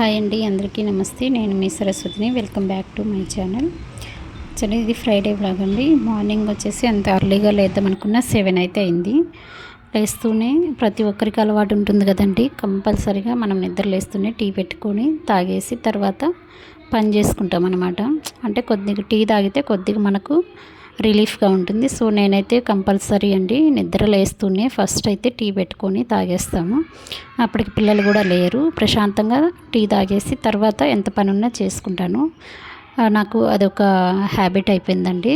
Hi అండి అందరికీ నమస్తే. నేను మీ సరస్వతిని. Welcome back to my channel. Actually ఇది ఫ్రైడే బ్లాగ్ అండి. మార్నింగ్ వచ్చేసి అంత అర్లీగా లేద్దాం అనుకున్న సెవెన్ అయితే అయింది. లేస్తూనే ప్రతి ఒక్కరికి అలవాటు ఉంటుంది కదండి. కంపల్సరీగా మనం నిద్ర లేస్తూనే టీ పెట్టుకొని తాగేసి తర్వాత పని చేసుకుంటాం అనమాట అంటే కొద్దిగా టీ తాగితే కొద్దిగా మనకు రిలీఫ్గా ఉంటుంది. సో నేనైతే కంపల్సరీ అండి నిద్ర లేస్తూనే ఫస్ట్ అయితే టీ పెట్టుకొని తాగేస్తాము. అప్పటికి పిల్లలు కూడా లేరు. ప్రశాంతంగా టీ తాగేసి తర్వాత ఎంత పని ఉన్నా చేసుకుంటాను. నాకు అదొక హ్యాబిట్ అయిపోయిందండి.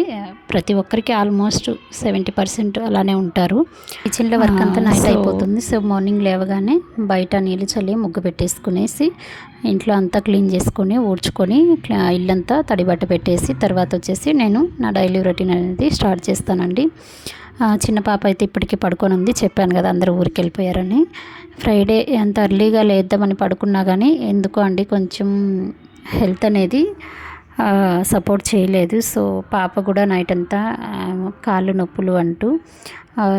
ప్రతి ఒక్కరికి ఆల్మోస్ట్ సెవెంటీ పర్సెంట్ అలానే ఉంటారు. కిచెన్లో వర్క్ అంతా నైట్ అయిపోతుంది. సో మార్నింగ్ లేవగానే బయట నీళ్ళు చల్లి ముగ్గు పెట్టేసుకునేసి ఇంట్లో అంతా క్లీన్ చేసుకొని ఊడ్చుకొని ఇల్లంతా తడిబట్ట పెట్టేసి తర్వాత వచ్చేసి నేను నా డైలీ రొటీన్ అనేది స్టార్ట్ చేస్తానండి. చిన్న పాప అయితే ఇప్పటికీ పడుకొని ఉంది చెప్పాను కదా అందరూ ఊరికి వెళ్ళిపోయారని ఫ్రైడే ఎంత అర్లీగా లేద్దామని పడుకున్నా కానీ ఎందుకో అండి కొంచెం హెల్త్ అనేది సపోర్ట్ చేయలేదు. సో పాప కూడా నైట్ అంతా కాళ్ళు నొప్పులు అంటూ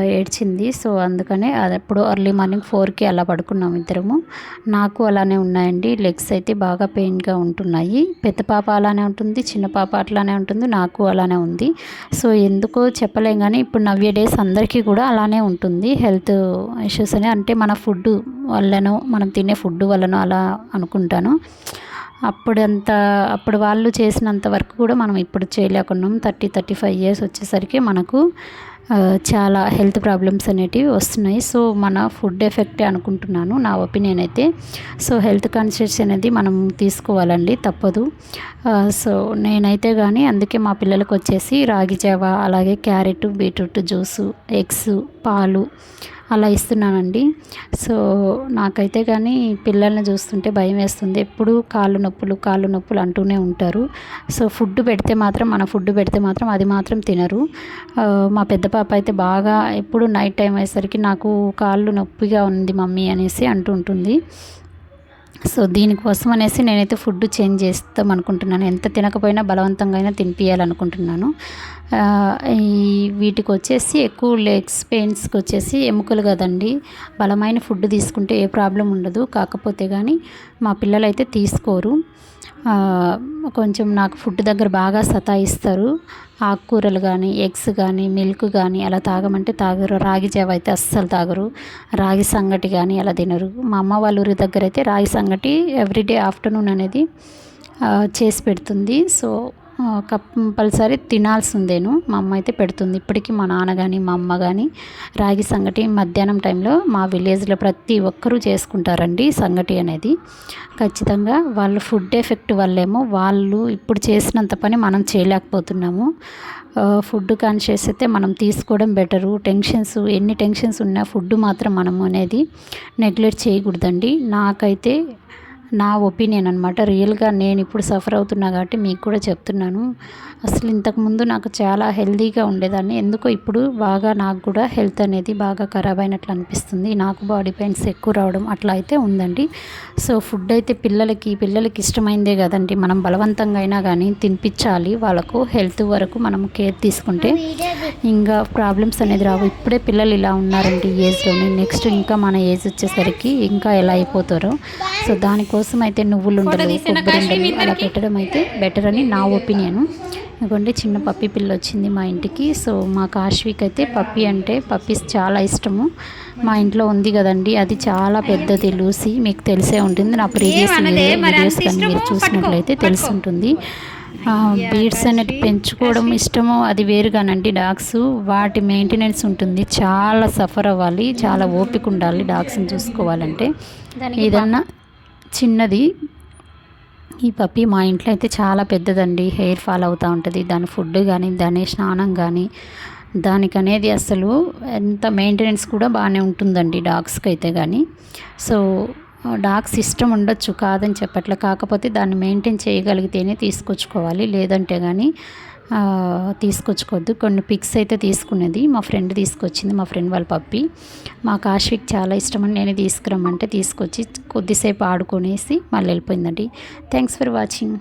ఏడ్చింది. సో అందుకనే అది ఎప్పుడు ఎర్లీ మార్నింగ్ ఫోర్కి అలా పడుకున్నాం ఇద్దరము. నాకు అలానే ఉన్నాయండి. లెగ్స్ అయితే బాగా పెయిన్గా ఉంటున్నాయి. పెద్ద పాప అలానే ఉంటుంది చిన్న పాప అట్లానే ఉంటుంది నాకు అలానే ఉంది. సో ఎందుకో చెప్పలేం కానీ ఇప్పుడు నవ్య డేస్ అందరికీ కూడా అలానే ఉంటుంది. హెల్త్ ఇష్యూస్ అని అంటే మన ఫుడ్ వల్లనో మనం తినే ఫుడ్ వల్లనో అలా అనుకుంటాను. అప్పుడంత అప్పుడు వాళ్ళు చేసినంత వరకు కూడా మనం ఇప్పుడు చేయలేకున్నాం. థర్టీ థర్టీ ఫైవ్ ఇయర్స్ వచ్చేసరికి మనకు చాలా హెల్త్ ప్రాబ్లమ్స్ అనేటివి వస్తున్నాయి. సో మన ఫుడ్ ఎఫెక్టే అనుకుంటున్నాను నా ఒపీనియన్ అయితే. సో హెల్త్ కాన్షియస్ అనేది మనం తీసుకోవాలండి తప్పదు. సో నేనైతే కానీ అందుకే మా పిల్లలకు వచ్చేసి రాగి జావ అలాగే క్యారెట్ బీట్రూట్ జ్యూసు ఎగ్స్ పాలు అలా ఇస్తున్నానండి. సో నాకైతే కానీ పిల్లల్ని చూస్తుంటే భయం వేస్తుంది. ఎప్పుడూ కాళ్ళు నొప్పులు కాళ్ళు నొప్పులు అంటూనే ఉంటారు. సో ఫుడ్ పెడితే మాత్రం మన ఫుడ్ పెడితే మాత్రం అది మాత్రం తినరు. మా పెద్ద పాప అయితే బాగా ఎప్పుడు నైట్ టైం అయ్యేసరికి నాకు కాళ్ళు నొప్పిగా ఉంది మమ్మీ అనేసి అంటూ ఉంటుంది. సో దీనికోసం అనేసి నేనైతే ఫుడ్ చేంజ్ చేస్తాం అనుకుంటున్నాను. ఎంత తినకపోయినా బలవంతంగా అయినా తినిపించాలనుకుంటున్నాను ఈ వీటికి వచ్చేసి ఎక్కువ లెగ్స్ పెయిన్స్కి వచ్చేసి ఎముకలు కదండి. బలమైన ఫుడ్ తీసుకుంటే ఏ ప్రాబ్లం ఉండదు. కాకపోతే కానీ మా పిల్లలు అయితే తీసుకోరు. కొంచెం నాకు ఫుడ్ దగ్గర బాగా సతాయిస్తారు. ఆకుకూరలు కానీ ఎగ్స్ కానీ మిల్క్ కానీ అలా తాగమంటే తాగరు. రాగి జావ అయితే అస్సలు తాగరు. రాగి సంగటి కానీ అలా తినరు. మా అమ్మ వాళ్ళ ఊరి దగ్గర అయితే రాగి సంగటి ఎవ్రీడే ఆఫ్టర్నూన్ అనేది చేసి పెడుతుంది. సో కంపల్సరీ తినాల్సిందేను. మా అమ్మ అయితే పెడుతుంది. ఇప్పటికీ మా నాన్న కానీ మా అమ్మ కానీ రాగి సంగటి మధ్యాహ్నం టైంలో మా విలేజ్లో ప్రతి ఒక్కరూ చేసుకుంటారండి సంగటి అనేది. ఖచ్చితంగా వాళ్ళ ఫుడ్ ఎఫెక్ట్ వల్లేమో వాళ్ళు ఇప్పుడు చేసినంత పని మనం చేయలేకపోతున్నాము. ఫుడ్ కాన్షియస్ అయితే మనం తీసుకోవడం బెటరు. టెన్షన్స్ ఎన్ని టెన్షన్స్ ఉన్నా ఫుడ్ మాత్రం మనం అనేది నెగ్లెక్ట్ చేయకూడదండి. నాకైతే నా ఒపీనియన్ అనమాట రియల్గా నేను ఇప్పుడు సఫర్ అవుతున్నా కాబట్టి మీకు కూడా చెప్తున్నాను. అసలు ఇంతకుముందు నాకు చాలా హెల్తీగా ఉండేదాన్ని. ఎందుకో ఇప్పుడు బాగా నాకు కూడా హెల్త్ అనేది బాగా ఖరాబ్ అయినట్లు అనిపిస్తుంది. నాకు బాడీ పెయిన్స్ ఎక్కువ రావడం అట్లా అయితే ఉందండి. సో ఫుడ్ అయితే పిల్లలకి పిల్లలకి ఇష్టమైందే కదండి. మనం బలవంతంగా అయినా కానీ తినిపించాలి. వాళ్ళకు హెల్త్ వరకు మనం కేర్ తీసుకుంటే ఇంకా ప్రాబ్లమ్స్ అనేది రావు. ఇప్పుడే పిల్లలు ఇలా ఉన్నారండి ఏజ్లోనే. నెక్స్ట్ ఇంకా మన ఏజ్ వచ్చేసరికి ఇంకా ఎలా అయిపోతారో. సో దానికోసం అయితే నువ్వులు ఉండలు కొబ్బరి అలా పెట్టడం అయితే బెటర్ అని నా ఒపీనియన్ ఇదిగోండి చిన్న పప్పి పిల్ల వచ్చింది మా ఇంటికి. సో మా కాశ్విక్ అయితే పప్పి అంటే పప్పీస్ చాలా ఇష్టము. మా ఇంట్లో ఉంది కదండి అది చాలా పెద్దది లూసి. మీకు తెలిసే ఉంటుంది. నా ప్రీవియస్ వీడియోస్ కానీ మీరు చూసినట్లయితే తెలుసుంటుంది. బీడ్స్ అనేది పెంచుకోవడం ఇష్టమో అది వేరుగానండి డాగ్స్. వాటి మెయింటెనెన్స్ ఉంటుంది. చాలా సఫర్ అవ్వాలి చాలా ఓపిక ఉండాలి డాగ్స్ని చూసుకోవాలంటే. ఏదన్నా చిన్నది. ఈ పప్పి మా ఇంట్లో అయితే చాలా పెద్దదండి. హెయిర్ ఫాల్ అవుతూ ఉంటుంది. దాని ఫుడ్ కానీ దాని స్నానం కానీ దానికి అనేది అసలు ఎంత మెయింటెనెన్స్ కూడా బాగానే ఉంటుందండి డాగ్స్కి అయితే కానీ సో డాగ్స్ ఇష్టం ఉండొచ్చు కాదని చెప్పట్లే. కాకపోతే దాన్ని మెయింటైన్ చేయగలిగితేనే తీసుకొచ్చుకోవాలి. లేదంటే కానీ తీసుకొచ్చుకోవద్దు. కొన్ని పిక్స్ అయితే తీసుకున్నది. మా ఫ్రెండ్ తీసుకొచ్చింది. మా ఫ్రెండ్ వాళ్ళ పప్పి. మా కాశ్విక్ చాలా ఇష్టమని నేను తీసుకురమ్మంటే తీసుకొచ్చి కొద్దిసేపు ఆడుకునేసి మళ్ళీ వెళ్ళిపోయిందండి. Thanks for watching